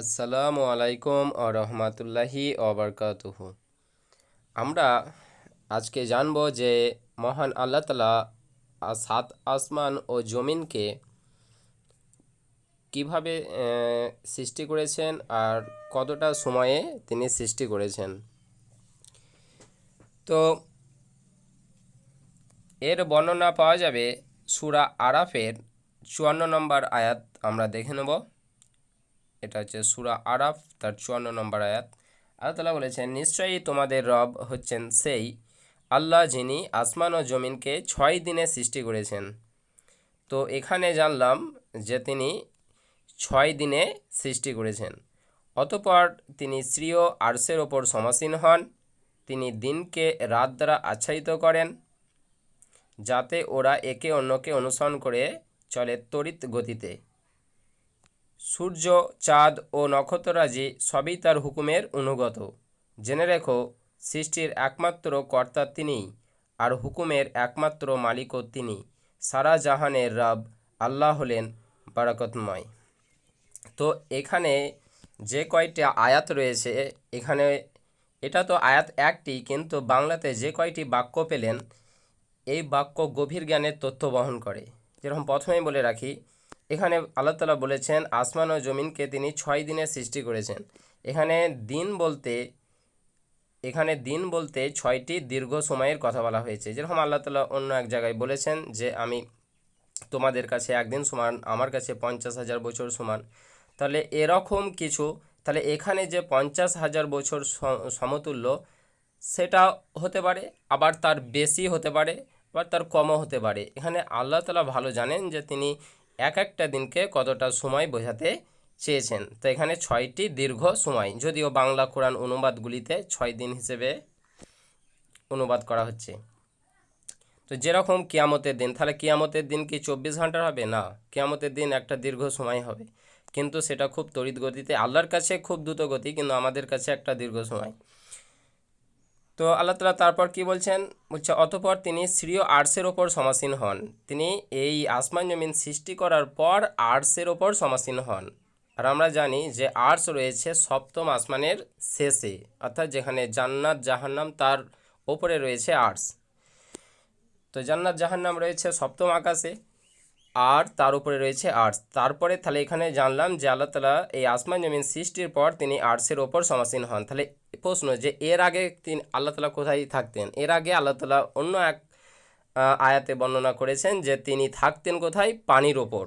আসসালামু আলাইকুম ও রহমতুল্লাহি অবরকাতুহ আমরা আজকে জানব যে মহান আল্লাহ তালা সাত আসমান ও জমিনকে কীভাবে সৃষ্টি করেছেন আর কতটা সময়ে তিনি সৃষ্টি করেছেন। তো এর বর্ণনা পাওয়া যাবে সুরা আরাফের চুয়ান্ন নম্বর আয়াত আমরা দেখে নেব। এটা হচ্ছে সুরা আরাফ, তার চুয়ান্ন নম্বর আয়াত। আল্লাহ তালা বলেছেন, নিশ্চয়ই তোমাদের রব হচ্ছেন সেই আল্লাহ যিনি আসমান ও জমিনকে ছয় দিনে সৃষ্টি করেছেন। তো এখানে জানলাম যে তিনি ছয় দিনে সৃষ্টি করেছেন। অতপর তিনি শ্রীয় আর্সের ওপর সমাসীন হন। তিনি দিনকে রাত দ্বারা আচ্ছাদিত করেন, যাতে ওরা একে অন্যকে অনুসরণ করে চলে তড়িৎ গতিতে। সূর্য, চাঁদ ও নক্ষত্ররাজি সবই তার হুকুমের অনুগত। জেনে রেখো, সৃষ্টির একমাত্র কর্তা তিনিই আর হুকুমের একমাত্র মালিকও তিনি। সারা জাহানের রব আল্লাহ হলেন বারাকতময়। তো এখানে যে কয়টি আয়াত রয়েছে, এখানে এটা তো আয়াত একটি, কিন্তু বাংলাতে যে কয়টি বাক্য পেলেন, এই বাক্য গভীর জ্ঞানের তথ্য বহন করে। যেরকম প্রথমেই বলে রাখি এখানে আল্লাহ তালা বলেছেন, আসমান ও জমিনকে তিনি ছয় দিনে সৃষ্টি করেছেন। এখানে দিন বলতে, এখানে দিন বলতে ছয়টি দীর্ঘ সময়ের কথা বলা হয়েছে। যেরকম আল্লাহ তালা অন্য এক জায়গায় বলেছেন যে, আমি তোমাদের কাছে একদিন সমান, আমার কাছে পঞ্চাশ হাজার বছর সমান। তাহলে এরকম কিছু, তাহলে এখানে যে পঞ্চাশ হাজার বছর সমতুল্য, সেটা হতে পারে, আবার তার বেশি হতে পারে, আবার তার কমও হতে পারে। এখানে আল্লাহ তালা ভালো জানেন যে, তিনি এক একটা দিনকে কতটা সময় বোঝাতে চেয়েছেন? তো এখানে ছয়টি দীর্ঘ সময়, যদিও বাংলা কোরআন অনুবাদগুলিতে ছয় দিন হিসেবে অনুবাদ করা হচ্ছে। তো যেরকম কিয়ামতের দিন, তাহলে কিয়ামতের দিন কি চব্বিশ ঘণ্টার হবে? না, কিয়ামতের দিন একটা দীর্ঘ সময় হবে। কিন্তু সেটা খুব তড়িৎ গতিতে, আল্লাহর কাছে খুব দ্রুত গতি, কিন্তু আমাদের কাছে একটা দীর্ঘ সময়। তো আল্লাহ তালা তারপর কি বলছেন? বলছে, অতপর তিনি শ্রীয় আর্টসের ওপর সমাসীন হন। তিনি এই আসমান জমিন সৃষ্টি করার পর আর্টসের ওপর সমাসীন হন। আর আমরা জানি যে আর্টস রয়েছে সপ্তম আসমানের শেষে, অর্থাৎ যেখানে জান্নাত, জাহান্নাম তার ওপরে রয়েছে আর্টস তো জান্নাত, জাহান্নাম রয়েছে সপ্তম আকাশে, আর তার উপরে রয়েছে আর্টস তারপরে তাহলে এখানে জানলাম যে আল্লাহ তালা এই আসমান জমিন সৃষ্টির পর তিনি আর্টসের ওপর সমাসীন হন। তাহলে প্রশ্ন যে এর আগে তিনি আল্লাহ তালা কোথায় থাকতেন? এর আগে আল্লাহ তালা অন্য এক আয়াতে বর্ণনা করেছেন যে তিনি থাকতেন কোথায়? পানির ওপর।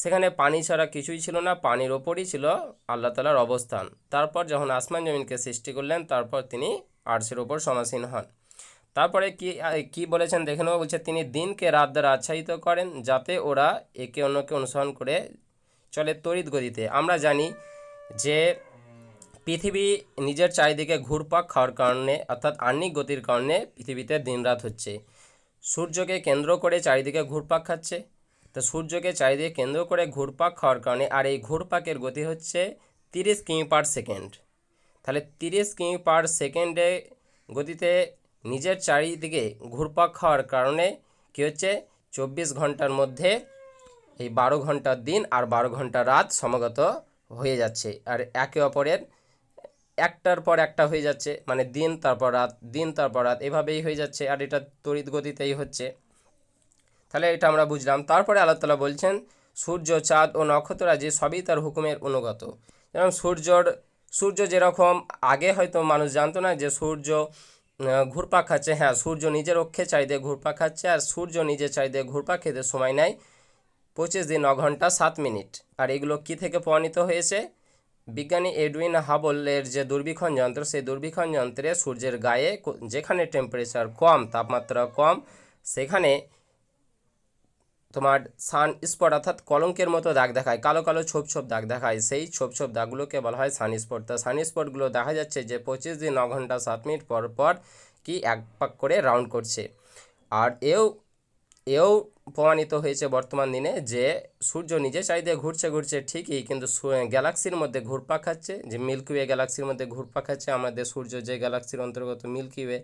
সেখানে পানি ছাড়া কিছুই ছিল না, পানির ওপরই ছিল আল্লাহ তালার অবস্থান। তারপর যখন আসমান জমিনকে সৃষ্টি করলেন, তারপর তিনি আর্টসের ওপর সমাসীন হন। তারপরে কি কি বলেছেন দেখে নেব? বলছে, তিনি দিনকে রাত দ্বারা আচ্ছাদিত করেন যাতে ওরা একে অন্যকে অনুসরণ করে চলে তড়িৎ গতিতে। আমরা জানি যে পৃথিবী নিজের চারিদিকে ঘুরপাক খাওয়ার কারণে, অর্থাৎ আহ্নিক গতির কারণে পৃথিবীতে দিনরাত হচ্ছে। সূর্যকে কেন্দ্র করে চারিদিকে ঘুরপাক খাচ্ছে। তো সূর্যকে চারিদিকে কেন্দ্র করে ঘুরপাক খাওয়ার কারণে আর এই ঘুরপাকের গতি হচ্ছে তিরিশ কিমি পার সেকেন্ড। তাহলে তিরিশ কিমি পার সেকেন্ডে গতিতে নিজের চারিদিকে ঘুরপাক খাওয়ার কারণে কী হচ্ছে? চব্বিশ ঘণ্টার মধ্যে এই বারো ঘণ্টার দিন আর বারো ঘণ্টা রাত সমাগত হয়ে যাচ্ছে। আর একে অপরের একটার পর একটা হয়ে যাচ্ছে মানে দিন তারপর রাত দিন তারপর রাত এভাবেই হয়ে যাচ্ছে আর এটা তড়িৎ গতিতেই হচ্ছে। তাহলে এটা আমরা বুঝলাম। তারপরে আল্লাহ তালা বলছেন সূর্য চাঁদ ও নক্ষত্ররাজি সবই তার হুকুমের অনুগত। যেমন সূর্যর সূর্য যেরকম আগে হয়তো মানুষ জানতো না যে সূর্য আহ, ঘুরপাক খাচ্ছে। হ্যাঁ সূর্য নিজের অক্ষে চাইদে ঘুরপা খাচ্ছে আর সূর্য নিজের চাইদে ঘুরপা খেতে সময় নেয় পঁচিশ দিন ন ঘণ্টা সাত মিনিট। আর এগুলো কি থেকে প্রমাণিত হয়েছে? বিজ্ঞানী এডুইন হাবলের যে দূরবীক্ষণ যন্ত্র, সেই দূরবীক্ষণ যন্ত্রে সূর্যের গায়ে যেখানে টেম্পারেচার কম, তাপমাত্রা কম, সেখানে তোমার সান স্পট অর্থাৎ কলঙ্কের মতো দাগ দেখায়, কালো কালো ছোপ ছোপ দাগ দেখায়। সেই ছোপ ছোপ দাগগুলোকে বলা হয় সান স্পট তা সান স্পটগুলো দেখা যাচ্ছে যে পঁচিশ দিন, ন ঘণ্টা, সাত মিনিট পর পর কি এক পাক করে রাউন্ড করছে। আর এও এও প্রমাণিত হয়েছে বর্তমান দিনে যে সূর্য নিজে চাইতে ঘুরছে ঘুরছে ঠিকই, কিন্তু গ্যালাক্সির মধ্যে ঘুরপাক খাচ্ছে, যে মিল্কি ওয়ে গ্যালাক্সির মধ্যে ঘুরপাক খাচ্ছে, আমাদের সূর্য যে গ্যালাক্সির অন্তর্গত মিল্কি ওয়ে,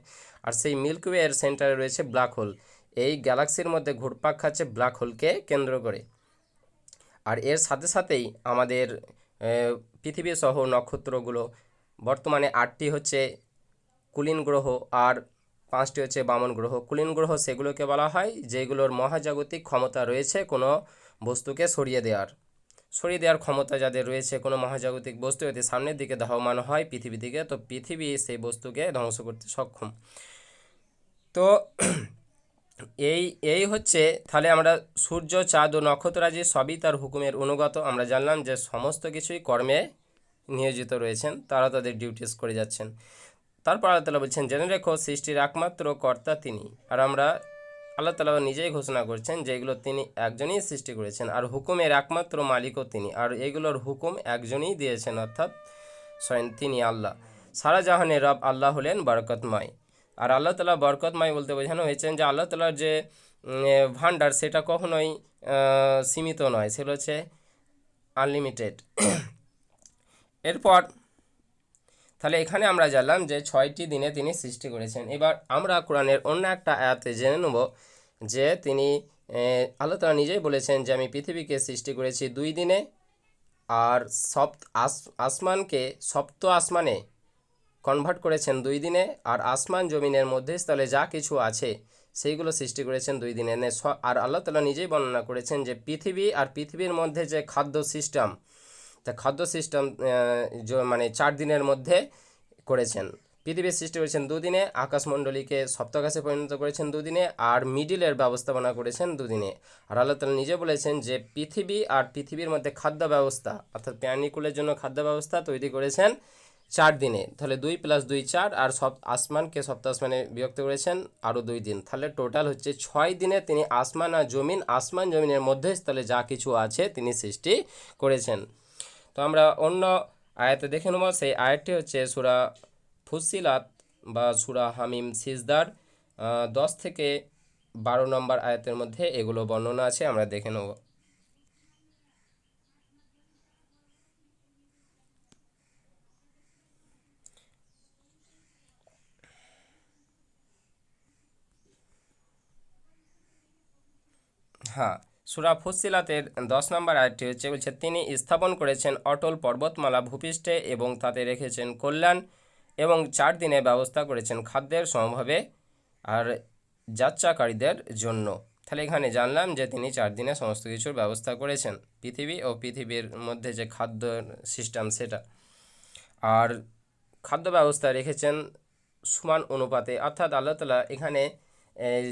আর সেই মিল্কি এর সেন্টারে রয়েছে ব্ল্যাক হোল। এই গ্যালাক্সির মধ্যে ঘুরপাক খাচ্ছে ব্ল্যাক হোলকে কেন্দ্র করে। আর এর সাথে সাথেই আমাদের পৃথিবী সহ নক্ষত্রগুলো, বর্তমানে আটটি হচ্ছে কুলিন গ্রহ আর পাঁচটি হচ্ছে বামন গ্রহ, কুলীন গ্রহ, সেগুলোকে বলা হয়, যেগুলোর মহাজাগতিক ক্ষমতা রয়েছে কোনো বস্তুকে সরিয়ে দেওয়ার। সরিয়ে দেওয়ার ক্ষমতা যাদের রয়েছে কোনো মহাজাগতিক বস্তু যদি সামনের দিকে ধাবমান হয় পৃথিবী দিকে, তো পৃথিবী সেই বস্তুকে ধ্বংস করতে সক্ষম। তো এই এই হচ্ছে, তাহলে আমরা সূর্য, চাঁদ ও নক্ষত্রাজি সবই তার হুকুমের অনুগত। আমরা জানলাম যে সমস্ত কিছুই কর্মে নিয়োজিত রয়েছেন, তারা তাদের ডিউটিস করে যাচ্ছেন। তারপর আল্লাহ তালা বলছেন, জেনে রেখো, সৃষ্টির একমাত্র কর্তা তিনি। আর আমরা আল্লাহ তালা নিজেই ঘোষণা করছেন যে এগুলো তিনি একজনই সৃষ্টি করেছেন, আর হুকুমের একমাত্র মালিকও তিনি, আর এগুলোর হুকুম একজনই দিয়েছেন, অর্থাৎ স্বয়ং তিনি আল্লাহ। সারা জাহানের রব আল্লাহ হলেন বরকতময়। আর আল্লাহ তালা বরকতময় বলতে বোঝানো হয়েছেন যে আল্লাহ তালার যে ভাণ্ডার সেটা কখনোই সীমিত নয় সেগুলো হচ্ছে আনলিমিটেড। এরপর তাহলে এখানে আমরা জানলাম যে ছয়টি দিনে তিনি সৃষ্টি করেছেন। এবার আমরা কোরআনের অন্য একটা আয়াতে জেনে নেব যে তিনি আল্লাহ তালা নিজেই বলেছেন যে আমি পৃথিবীকে সৃষ্টি করেছি দুই দিনে আর সপ্ত আস, আসমানকে সপ্ত আসমানে কনভার্ট করেছেন দুই দিনে আর আসমান জমিনের মধ্যস্থলে যা কিছু আছে সেইগুলো সৃষ্টি করেছেন দুই দিনে। আর আল্লাহ তালা নিজেই বর্ণনা করেছেন যে পৃথিবী আর পৃথিবীর মধ্যে যে খাদ্য সিস্টেম তা খাদ্য সিস্টেম মানে চার দিনের মধ্যে করেছেন। পৃথিবীর সৃষ্টি করেছেন দুদিনে, আকাশমণ্ডলীকে সপ্তাকাশে পরিণত করেছেন দুদিনে, আর মিডিলের ব্যবস্থাপনা করেছেন দুদিনে। আর আল্লাহ তালা নিজে বলেছেন যে, পৃথিবী আর পৃথিবীর মধ্যে খাদ্য ব্যবস্থা, অর্থাৎ প্রাণীকুলের জন্য খাদ্য ব্যবস্থা তৈরি করেছেন চার দিনে। তাহলে দুই প্লাস দুই চার, আর সব আসমানকে সপ্ত আসমানে বিভক্ত করেছেন আরও দুই দিন। তাহলে টোটাল হচ্ছে ছয় দিনে তিনি আসমান আর জমিন, আসমান জমিনের মধ্যস্থলে যা কিছু আছে তিনি সৃষ্টি করেছেন। তো আমরা অন্য আয়াতে দেখে নেব, সেই আয়াতটি হচ্ছে সুরা ফুসিলাত বা সুরা হামিম সিজদার দশ থেকে বারো নম্বর আয়াতের মধ্যে এগুলো বর্ণনা আছে, আমরা দেখে নেব। হ্যাঁ সুরা ফুসিলাতের দশ নম্বর আয়াতটি হচ্ছে, বলছে, তিনি স্থাপন করেছেন অটল পর্বতমালা ভূপৃষ্ঠে এবং তাতে রেখেছেন কল্যাণ এবং চার দিনে ব্যবস্থা করেছেন খাদ্যের সমভাবে আর যাত্রাকারীদের জন্য। তাহলে এখানে জানলাম যে তিনি চার দিনে সমস্ত কিছুর ব্যবস্থা করেছেন, পৃথিবী ও পৃথিবীর মধ্যে যে খাদ্য সিস্টেম সেটা। আর খাদ্য ব্যবস্থা রেখেছেন সমান অনুপাতে। অর্থাৎ আল্লাহ তালা এখানে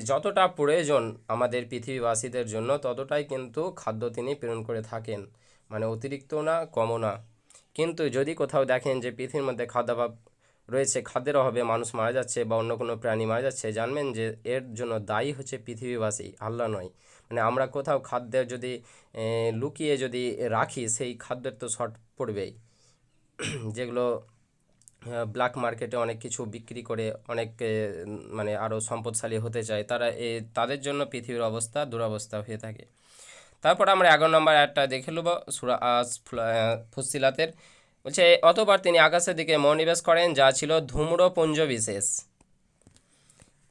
যতটা প্রয়োজন আমাদের পৃথিবীবাসীদের জন্য, ততটাই কিন্তু খাদ্য তিনি প্রেরণ করে থাকেন। মানে অতিরিক্ত না, কমও না। কিন্তু যদি কোথাও দেখেন যে পৃথিবীর মধ্যে খাদ্যাভাব রয়েছে, খাদ্যের অভাবে মানুষ মারা যাচ্ছে বা অন্য কোনো প্রাণী মারা যাচ্ছে, জানবেন যে এর জন্য দায়ী হচ্ছে পৃথিবীবাসী, আল্লাহ নয়। মানে আমরা কোথাও খাদ্যের যদি লুকিয়ে যদি রাখি, সেই খাদ্যের তো শর্ট পড়বেই। যেগুলো ব্ল্যাক মার্কেটে অনেক কিছু বিক্রি করে অনেক মানে আরও সম্পদশালী হতে চায়, তারা এ, তাদের জন্য পৃথিবীর অবস্থা দুরবস্থা হয়ে থাকে। তারপর আমরা এগারো নম্বর একটা দেখে নেব, সুরা ফুসিলাতের বলছে অতবার তিনি আকাশের দিকে মনোনিবেশ করেন, যা ছিল ধূম্রপুঞ্জ বিশেষ।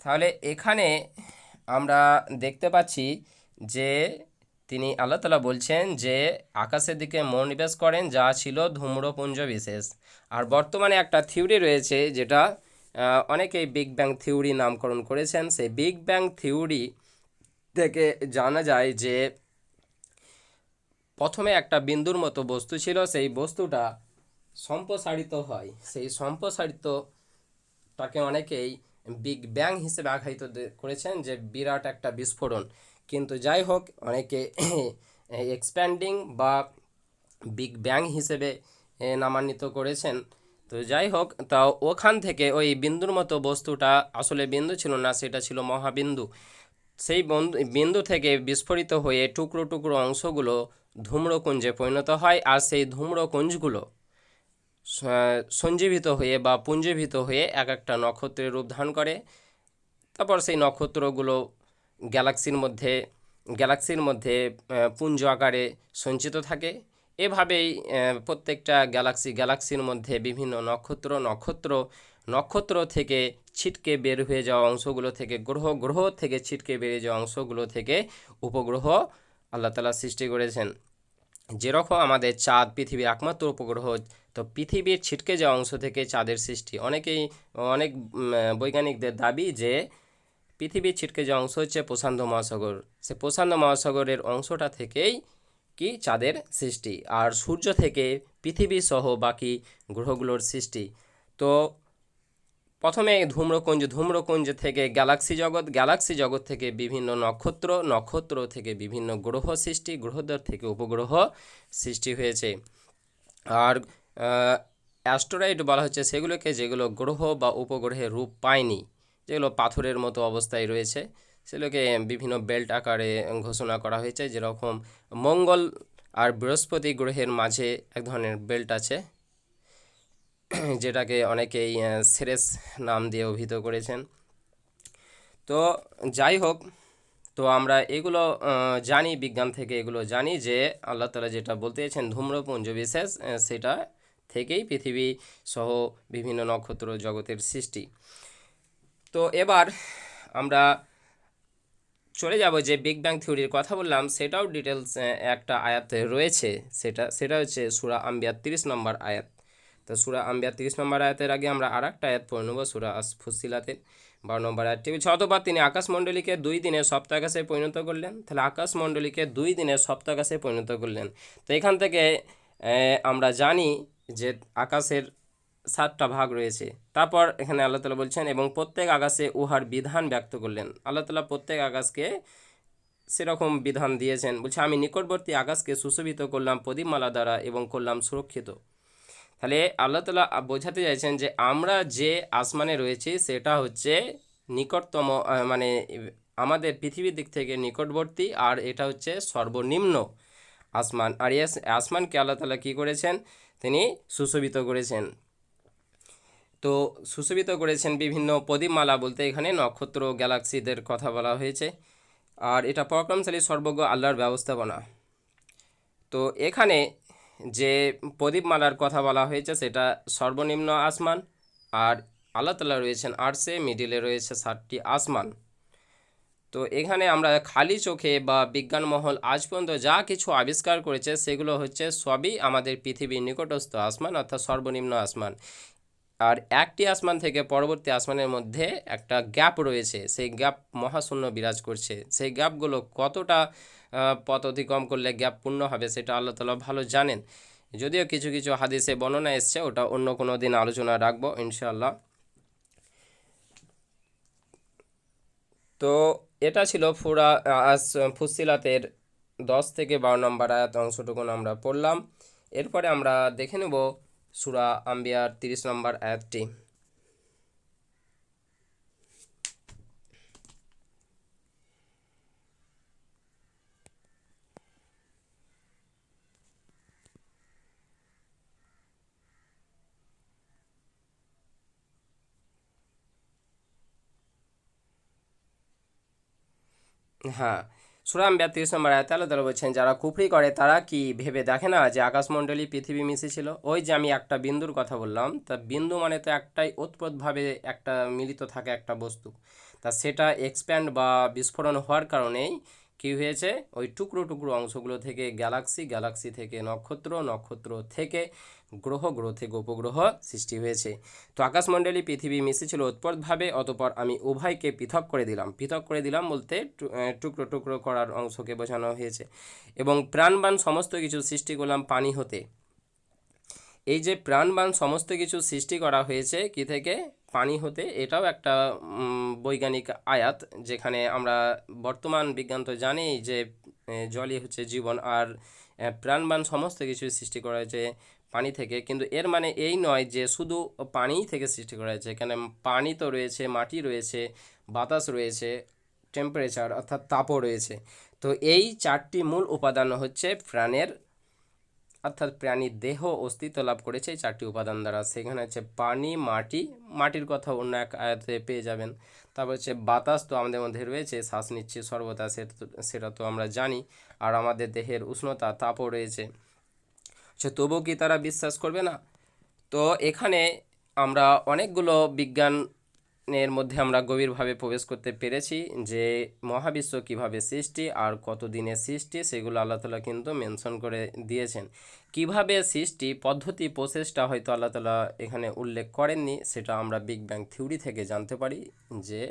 তাহলে এখানে আমরা দেখতে পাচ্ছি যে তিনি আল্লাহ তালা বলছেন যে, আকাশের দিকে মনোনিবেশ করেন, যা ছিল ধূম্রপুঞ্জ বিশেষ। আর বর্তমানে একটা থিওরি রয়েছে, যেটা অনেকেই বিগ ব্যাং থিওরি নামকরণ করেছেন। সেই বিগ ব্যাং থিওরি থেকে জানা যায় যে, প্রথমে একটা বিন্দুর মতো বস্তু ছিল, সেই বস্তুটা সম্প্রসারিত হয়। সেই সম্প্রসারিতটাকে অনেকেই বিগ ব্যাং হিসেবে আখ্যায়িত করেছেন যে বিরাট একটা বিস্ফোরণ। কিন্তু যাই হোক, অনেকে এক্সপ্যান্ডিং বা বিগ ব্যাং হিসেবে নামান্বিত করেছেন। তো যাই হোক, তা ওখান থেকে ওই বিন্দুর মতো বস্তুটা আসলে বিন্দু ছিল না, সেটা ছিল মহাবিন্দু। সেই বিন্দু থেকে বিস্ফোরিত হয়ে টুকরো টুকরো অংশগুলো ধূম্রকুঞ্জে পরিণত হয়, আর সেই ধূম্রকুঞ্জগুলো সঞ্জীবিত হয়ে বা পুঞ্জীভূত হয়ে এক একটা নক্ষত্রের রূপ ধারণ করে। তারপর সেই নক্ষত্রগুলো গ্যালাক্সির মধ্যে গ্যালাক্সির মধ্যে পুঞ্জ আকারে সঞ্চিত থাকে। এভাবেই প্রত্যেকটা গ্যালাক্সি, গ্যালাক্সির মধ্যে বিভিন্ন নক্ষত্র নক্ষত্র নক্ষত্র থেকে ছিটকে বের হয়ে যাওয়া অংশগুলো থেকে গ্রহ গ্রহ থেকে ছিটকে বেরিয়ে যাওয়া অংশগুলো থেকে উপগ্রহ আল্লাহ তালা সৃষ্টি করেছেন। যেরকম আমাদের চাঁদ পৃথিবীর একমাত্র উপগ্রহ, তো পৃথিবীর ছিটকে যাওয়া অংশ থেকে চাঁদের সৃষ্টি। অনেকেই, অনেক বৈজ্ঞানিকদের দাবি যে পৃথিবীর ছিটকে যে অংশ হচ্ছে প্রশান্ত মহাসাগর। সে প্রশান্ত মহাসাগরের অংশটা থেকেই কি চাঁদের সৃষ্টি আর সূর্য থেকে পৃথিবী সহ বাকি গ্রহগুলোর সৃষ্টি। তো প্রথমে ধূম্রকুঞ্জ ধূম্রকুঞ্জ থেকে গ্যালাক্সি জগৎ গ্যালাক্সি জগৎ থেকে বিভিন্ন নক্ষত্র নক্ষত্র থেকে বিভিন্ন গ্রহ সৃষ্টি গ্রহদের থেকে উপগ্রহ সৃষ্টি হয়েছে। আর অ্যাস্টোরয়েড বলা হচ্ছে সেগুলোকে যেগুলো গ্রহ বা উপগ্রহের রূপ পায়নি। যেগুলো পাথরের মতো অবস্থায় রয়েছে, সেগুলোকে বিভিন্ন বেল্ট আকারে ঘোষণা করা হয়েছে। যেরকম মঙ্গল আর বৃহস্পতি গ্রহের মাঝে এক ধরনের বেল্ট আছে, যেটাকে অনেকেই সেরেস নাম দিয়ে অভিহিত করেছেন। তো যাই হোক, তো আমরা এগুলো জানি, বিজ্ঞান থেকে এগুলো জানি যে আল্লাহ তালা যেটা বলতে চেয়েছেন, ধূম্রপুঞ্জ বিশেষ সেটা থেকেই পৃথিবী সহ বিভিন্ন নক্ষত্র জগতের সৃষ্টি। তো এবার আমরা চলে যাব যে বিগ ব্যাং থিওরির কথা বললাম, সেটাও ডিটেলস একটা আয়াতে রয়েছে। সেটা সেটা হচ্ছে সুরা আম্বিয়া তিরিশ নম্বর আয়াত। তো সুরা আম্বিয়া তিরিশ নম্বর আয়াতের আগে আমরা আর একটা আয়াত পড়ে নেব, সুরা আস ফুসিলাতের বারো নম্বর আয়াতটি। বলছে অতপর তিনি আকাশমণ্ডলীকে দুই দিনে সপ্তাহাকাশে পরিণত করলেন। তাহলে আকাশমণ্ডলীকে দুই দিনে সপ্তাহাকাশে পরিণত করলেন। তো এখান থেকে আমরা জানি যে আকাশের সাতটা ভাগ রয়েছে। তারপর এখানে আল্লাহ তালা বলছেন, এবং প্রত্যেক আকাশে উহার বিধান ব্যক্ত করলেন। আল্লাহ তালা প্রত্যেক আকাশকে সেরকম বিধান দিয়েছেন। বলছে, আমি নিকটবর্তী আকাশকে সুশোভিত করলাম প্রদীপমালা দ্বারা এবং করলাম সুরক্ষিত। তাহলে আল্লাহ তালা বোঝাতে চাইছেন যে, আমরা যে আসমানে রয়েছি, সেটা হচ্ছে নিকটতম মানে আমাদের পৃথিবীর দিক থেকে নিকটবর্তী, আর এটা হচ্ছে সর্বনিম্ন আসমান। আর আসমানকে আল্লাহ তালা কী করেছেন? তিনি সুশোভিত করেছেন। তো সুশোভিত করেছেন বিভিন্ন প্রদীপমালা বলতে এখানে নক্ষত্র, গ্যালাক্সিদের কথা বলা হয়েছে। আর এটা পরাক্রমশালী সর্বজ্ঞ আল্লাহর ব্যবস্থাপনা। তো এখানে যে প্রদীপমালার কথা বলা হয়েছে সেটা সর্বনিম্ন আসমান আর আল্লাহ তালা রয়েছেন আর্টসে মিডিলে রয়েছে সাতটি আসমান। তো এখানে আমরা খালি চোখে বা বিজ্ঞান মহল আজ পর্যন্ত যা কিছু আবিষ্কার করেছে সেগুলো হচ্ছে সবই আমাদের পৃথিবীর নিকটস্থ আসমান অর্থাৎ সর্বনিম্ন আসমান। আর একটি আসমান থেকে পরবর্তী আসমানের মধ্যে একটা গ্যাপ রয়েছে, সেই গ্যাপ মহাশূন্য বিরাজ করছে। সেই গ্যাপগুলো কতটা পথ অতিক্রম করলে গ্যাপ পূর্ণ হবে সেটা আল্লাহ তালা ভালো জানেন। যদিও কিছু কিছু হাদিসে বর্ণনা এসছে, ওটা অন্য কোনো দিন আলোচনা রাখব ইনশাল্লাহ তো এটা ছিল ফুরা ফুসিলাতের দশ থেকে বারো নম্বর আয়াত অংশটুকুন আমরা পড়লাম। এরপরে আমরা দেখে নেব সুরা আম্বিয়ার তিরিশ নম্বর আয়াতটি। হ্যাঁ সুরাম বিয়াত্রিশ নম্বর আয়তাল বলছেন, যারা কুফরি করে, তারা কি ভেবে দেখে না যে আকাশমণ্ডলী পৃথিবী মিশেছিল? ওই যে আমি একটা বিন্দুর কথা বললাম, তা বিন্দু মানে তো একটাই ওতপ্রোতভাবে একটা মিলিত থাকে একটা বস্তু। তা সেটা এক্সপ্যান্ড বা বিস্ফোরণ হওয়ার কারণেই কি হয়েছে? ওই টুকরো টুকরো অংশগুলো থেকে গ্যালাক্সি গ্যালাক্সি থেকে নক্ষত্র নক্ষত্র থেকে গ্রহ গ্রহ থেকে উপগ্রহ সৃষ্টি হয়েছে। তো আকাশমণ্ডলী পৃথিবী মিশেছিল উৎপরভাবে অতপর আমি উভয়কে পৃথক করে দিলাম। পৃথক করে দিলাম বলতে টুকরো টুকরো করার অংশকে বোঝানো হয়েছে এবং প্রাণবান সমস্ত কিছু সৃষ্টি করলাম পানি হতে। এই যে প্রাণবান সমস্ত কিছু সৃষ্টি করা হয়েছে, কি থেকে? পানি হতে এটাও একটা বৈজ্ঞানিক আয়াত যেখানে আমরা বর্তমান বিজ্ঞান তো জানেই যে জলই হচ্ছে জীবন আর প্রাণবান সমস্ত কিছু সৃষ্টি করা হয়েছে পানি থেকে। কিন্তু এর মানে এই নয় যে শুধু পানিই থেকে সৃষ্টি করা হয়েছে। এখানে পানি তো রয়েছে, মাটি রয়েছে, বাতাস রয়েছে টেম্পারেচার অর্থাৎ তাপও রয়েছে। তো এই চারটি মূল উপাদান হচ্ছে প্রাণের অর্থাৎ প্রাণীর দেহ অস্তিত্ব লাভ করেছে এই চারটি উপাদান দ্বারা। সেখানে হচ্ছে পানি, মাটি, মাটির কথা অন্য এক আয়াতে পেয়ে যাবেন। তারপর হচ্ছে বাতাস তো আমাদের মধ্যে রয়েছে, শ্বাস নিচ্ছে সর্বদা সেটা তো সেটা তো আমরা জানি। আর আমাদের দেহের উষ্ণতা, তাপও রয়েছে। সে তবুও কি তারা বিশ্বাস করবে না? তো এখানে আমরা অনেকগুলো বিজ্ঞান এর মধ্যে আমরা গভীরভাবে প্রবেশ করতে পেরেছি যে মহাবিশ্ব কীভাবে সৃষ্টি আর কত দিনের সৃষ্টি সেগুলো আল্লাহ তালা কিন্তু মেনশন করে দিয়েছেন। কীভাবে সৃষ্টি, পদ্ধতি প্রসেসটা হয়তো আল্লাহ তালা এখানে উল্লেখ করেননি, সেটা আমরা বিগ ব্যাং থিওরি থেকে জানতে পারি যে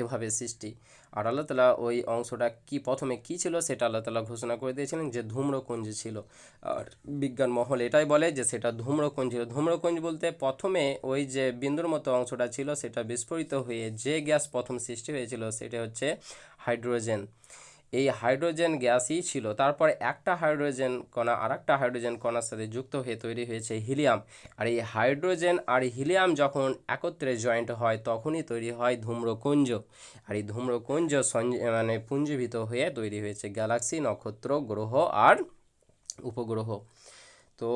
এভাবে সৃষ্টি। আর আল্লাহ তালা ওই অংশটা কি প্রথমে কি ছিল সেটা আল্লাহ তালা ঘোষণা করে দিয়েছিলেন যে ধূম্রকুঞ্জ ছিল। আর বিজ্ঞান মহল এটাই বলে যে সেটা ধূম্রকুঞ্জ ছিল। ধূম্রকুঞ্জ বলতে প্রথমে ওই যে বিন্দুর মতো অংশটা ছিল সেটা বিস্ফোরিত হয়ে যে গ্যাস প্রথম সৃষ্টি হয়েছিল সেটা হচ্ছে হাইড্রোজেন। এই হাইড্রোজেন গ্যাসই ছিল। তারপর একটা হাইড্রোজেন কণা আর একটা হাইড্রোজেন কণার সাথে যুক্ত হয়ে তৈরি হয়েছে হিলিয়াম। আর এই হাইড্রোজেন আর হিলিয়াম যখন একত্রে জয়েন্ট হয়, তখনই তৈরি হয় ধূম্রকুঞ্জ। আর এই ধূম্রকুঞ্জ মানে পুঞ্জীভূত হয়ে তৈরি হয়েছে গ্যালাক্সি, নক্ষত্র, গ্রহ আর উপগ্রহ। তো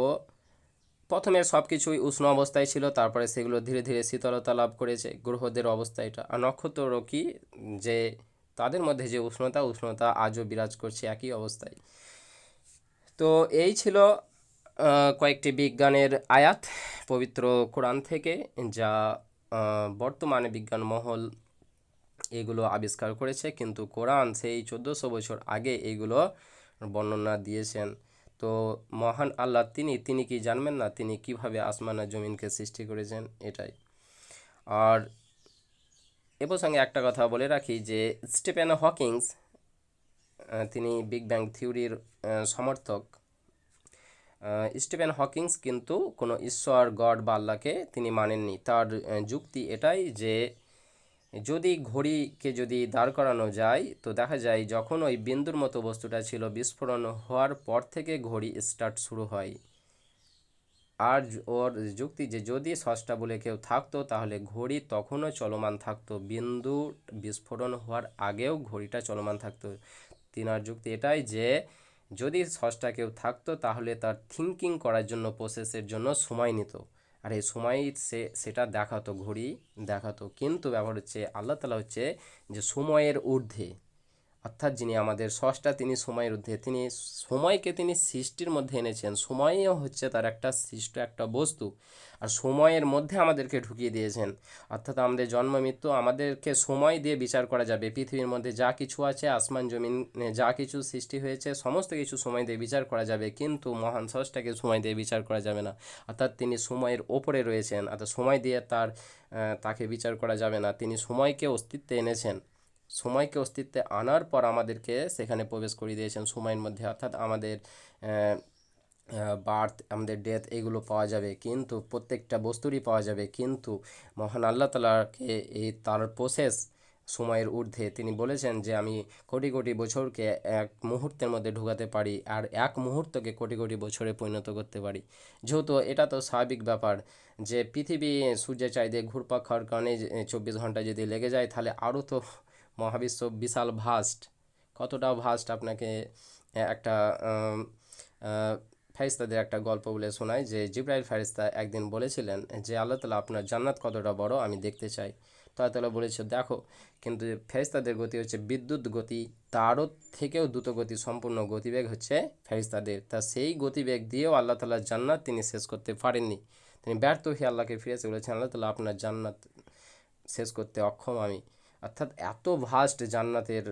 প্রথমে সব কিছুই উষ্ণ অবস্থায় ছিল, তারপরে সেগুলো ধীরে ধীরে শীতলতা লাভ করেছে, গ্রহদের অবস্থা এটা। আর নক্ষত্রও কি? যে তাদের মধ্যে যে উষ্ণতা উষ্ণতা আজও বিরাজ করছে একই অবস্থায়। তো এই ছিল কয়েকটি বিজ্ঞানের আয়াত পবিত্র কোরআন থেকে, যা বর্তমানে বিজ্ঞান মহল এগুলো আবিষ্কার করেছে। কিন্তু কোরআন সেই চোদ্দোশো বছর আগে এগুলো বর্ণনা দিয়েছেন। তো মহান আল্লাহ তিনি তিনি কি জানবেন না? তিনি কীভাবে আসমান জমিনকে সৃষ্টি করেছেন? এটাই। আর এ প্রসঙ্গে একটা কথা বলে রাখি যে স্টিফেন হকিংস তিনি বিগ ব্যাং থিওরির সমর্থক। স্টিফেন হকিংস কিন্তু কোনো ঈশ্বর, গড বা আল্লাহকে তিনি মানেননি। তার যুক্তি এটাই যে যদি ঘড়িকে যদি দাঁড় করানো যায়, তো দেখা যায় যখন ওই বিন্দুর মতো বস্তুটা ছিল বিস্ফোরণ হওয়ার পর থেকে ঘড়ি স্টার্ট শুরু হয়। আর ওর যুক্তি যে যদি ষষ্ঠা বলে কেউ থাকতো, তাহলে ঘড়ি তখনও চলমান থাকতো। বিন্দু বিস্ফোরণ হওয়ার আগেও ঘড়িটা চলমান থাকতো। তিনার যুক্তি এটাই যে, যদি ষষ্ঠা কেউ থাকতো, তাহলে তার থিঙ্কিং করার জন্য প্রসেসের জন্য সময় নিত। আর এই সময় সে, সেটা দেখাতো, ঘড়ি দেখাতো। কিন্তু ব্যাপার হচ্ছে, আল্লাহ তালা হচ্ছে যে সময়ের ঊর্ধ্বে। অর্থাৎ যিনি আমাদের স্রষ্টা তিনি সময়ের ঊর্ধ্বে তিনি সময়কে তিনি সৃষ্টির মধ্যে এনেছেন। সময়ও হচ্ছে তার একটা সৃষ্ট একটা বস্তু আর সময়ের মধ্যে আমাদেরকে ঢুকিয়ে দিয়েছেন। অর্থাৎ আমাদের জন্ম, মৃত্যু আমাদেরকে সময় দিয়ে বিচার করা যাবে। পৃথিবীর মধ্যে যা কিছু আছে, আসমান, জমিন যা কিছু সৃষ্টি হয়েছে, সমস্ত কিছু সময় দিয়ে বিচার করা যাবে। কিন্তু মহান স্রষ্টাকে সময় দিয়ে বিচার করা যাবে না। অর্থাৎ তিনি সময়ের ওপরে রয়েছেন। অর্থাৎ সময় দিয়ে তার তাকে বিচার করা যাবে না। তিনি সময়কে অস্তিত্বে এনেছেন। সময়কে অস্তিত্বে আনার পর আমাদেরকে সেখানে প্রবেশ করিয়ে দিয়েছেন। সময়ের মধ্যে অর্থাৎ আমাদের বার্থ, আমাদের ডেথ এগুলো পাওয়া যাবে, কিন্তু প্রত্যেকটা বস্তুরই পাওয়া যাবে। কিন্তু মহান আল্লাহ তালাকে এই, তার প্রসেস সময়ের ঊর্ধ্বে তিনি বলেছেন যে, আমি কোটি কোটি বছরকে এক মুহূর্তের মধ্যে ঢোকাতে পারি আর এক মুহূর্তকে কোটি কোটি বছরে পরিণত করতে পারি। যেহেতু এটা তো স্বাভাবিক ব্যাপার যে, পৃথিবী সূর্যের চারিদিকে ঘুরপাক খাওয়ার কারণে চব্বিশ ঘণ্টা যদি লেগে যায়, তাহলে আরও তো মহাবিশ্ব বিশাল ভাস্ট। কতটা ভাস্ট আপনাকে একটা ফেরিস্তাদের একটা গল্প বলে শোনায় যে জিব্রাইল ফেরেশতা একদিন বলেছিলেন যে, আল্লাহ তালা আপনার জান্নাত কতটা বড় আমি দেখতে চাই। তো আল্লাহ তালা বলেছে, দেখো, কিন্তু ফেরিস্তাদের গতি হচ্ছে বিদ্যুৎ গতি, তারও থেকেও দ্রুত গতি, সম্পূর্ণ গতিবেগ হচ্ছে ফেরিস্তাদের তা সেই গতিবেগ দিয়েও আল্লাহ তালার জান্নাত তিনি শেষ করতে পারেননি। তিনি ব্যর্থ হয়ে আল্লাহকে ফিরেছে বলেছেন, আল্লাহ তালা আপনার জান্নাত শেষ করতে অক্ষম আমি। অর্থাৎ এত ভাস্ট জান্নাতের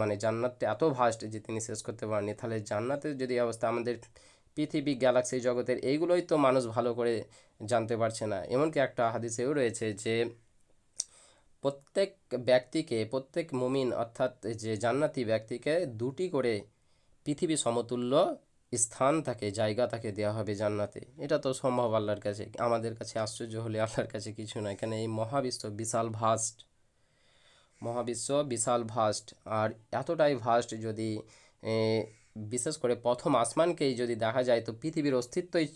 মানে জান্নাতটা এত ভাস্ট যে তিনি শেষ করতে পারেননি। তাহলে জান্নাতের যদি অবস্থা আমাদের পৃথিবী গ্যালাক্সি জগতের এইগুলোই তো মানুষ ভালো করে জানতে পারছে না। এমনকি একটা হাদিসেও রয়েছে যে, প্রত্যেক ব্যক্তিকে, প্রত্যেক মুমিন অর্থাৎ যে জান্নাতি ব্যক্তিকে দুটি করে পৃথিবী সমতুল্য স্থান থাকে, জায়গা তাকে দেওয়া হবে জান্নাতে। এটা তো সম্ভব আল্লাহর কাছে। আমাদের কাছে আশ্চর্য হলে আল্লাহর কাছে কিছু নয় এখানে এই মহাবিশ্ব বিশাল ভাস্ট মহাবিশ্ব বিশাল ভাস্ট। আর এতটাই ভাস্ট যদি বিশেষ করে প্রথম আসমানকেই যদি দেখা যায়, তো পৃথিবীর অস্তিত্বই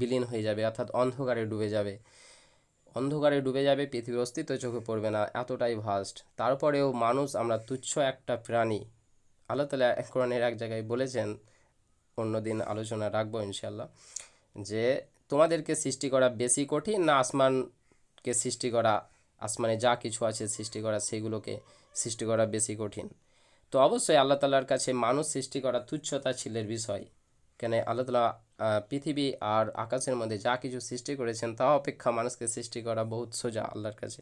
বিলীন হয়ে যাবে, অর্থাৎ অন্ধকারে ডুবে যাবে। অন্ধকারে ডুবে যাবে, পৃথিবীর অস্তিত্ব চোখে পড়বে না, এতটাই ভাস্ট। তারপরেও মানুষ, আমরা তুচ্ছ একটা প্রাণী, আল্লাহ তালা কোরআনের এক জায়গায় বলেছেন, অন্যদিন আলোচনা রাখব ইনশাল্লাহ যে তোমাদেরকে সৃষ্টি করা বেশি কঠিন না আসমানকে সৃষ্টি করা আসমানে যা কিছু আছে সৃষ্টি করা, সেগুলোকে সৃষ্টি করা বেশি কঠিন। তো অবশ্যই আল্লাহ তালার কাছে মানুষ সৃষ্টি করা তুচ্ছতা ছিলের বিষয়। কেন আল্লাহ তালা পৃথিবী আর আকাশের মধ্যে যা কিছু সৃষ্টি করেছেন তা অপেক্ষা মানুষকে সৃষ্টি করা বহুত সোজা আল্লাহর কাছে।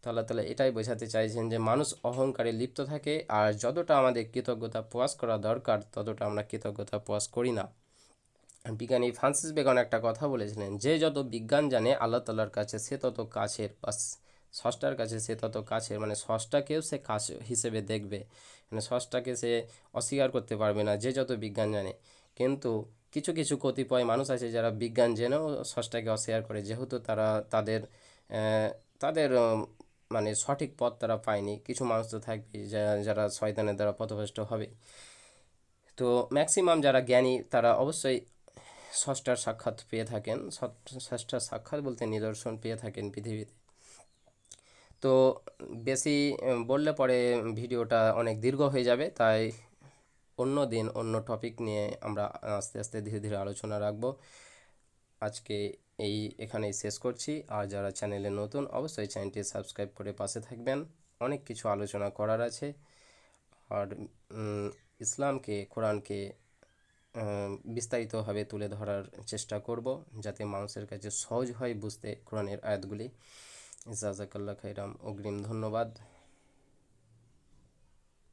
তো আল্লাহ তালা এটাই বোঝাতে চাইছেন যে মানুষ অহংকারে লিপ্ত থাকে আর যতটা আমাদের কৃতজ্ঞতা প্রকাশ করা দরকার, ততটা আমরা কৃতজ্ঞতা প্রকাশ করি না। বিজ্ঞানী ফ্রান্সিস বেগন একটা কথা বলেছিলেন, যে যত বিজ্ঞান জানে আল্লাহ তাল্লার কাছে, সে তত কাছের। বা ষষ্ঠার কাছে সে তত কাছের মানে ষষ্ঠাকেও সে কাছ হিসেবে দেখবে। মানে ষষ্ঠাকে সে অস্বীকার করতে পারবে না, যে যত বিজ্ঞান জানে। কিন্তু কিছু কিছু কতিপয় মানুষ আছে যারা বিজ্ঞান জেনেও ষষ্ঠাকে অস্বীকার করে, যেহেতু তারা তাদের তাদের মানে সঠিক পথ তারা পায়নি। কিছু মানুষ তো থাকবে যারা শয়তানের দ্বারা পথভ্রষ্ট হবে। তো ম্যাক্সিমাম যারা জ্ঞানী, তারা অবশ্যই ষষ্ঠার সাক্ষাৎ পেয়ে থাকেন। ষষ্ঠ- ষষ্ঠার সাক্ষাৎ বলতে নিদর্শন পেয়ে থাকেন পৃথিবীতে। তো বেশি বললে পরে ভিডিওটা অনেক দীর্ঘ হয়ে যাবে, তাই অন্য দিন অন্য টপিক নিয়ে আমরা আস্তে আস্তে ধীরে ধীরে আলোচনা রাখব। আজকে এই এখানেই শেষ করছি। আর যারা চ্যানেলে নতুন, অবশ্যই চ্যানেলটি সাবস্ক্রাইব করে পাশে থাকবেন। অনেক কিছু আলোচনা করার আছে। আর ইসলামকে, কোরআনকে বিস্তারিতভাবে তুলে ধরার চেষ্টা করব, যাতে মানুষের কাছে সহজ হয় বুঝতে কোরআনের আয়াতগুলি। জাজাকাল্লা খাইরাম অগ্রিম ধন্যবাদ।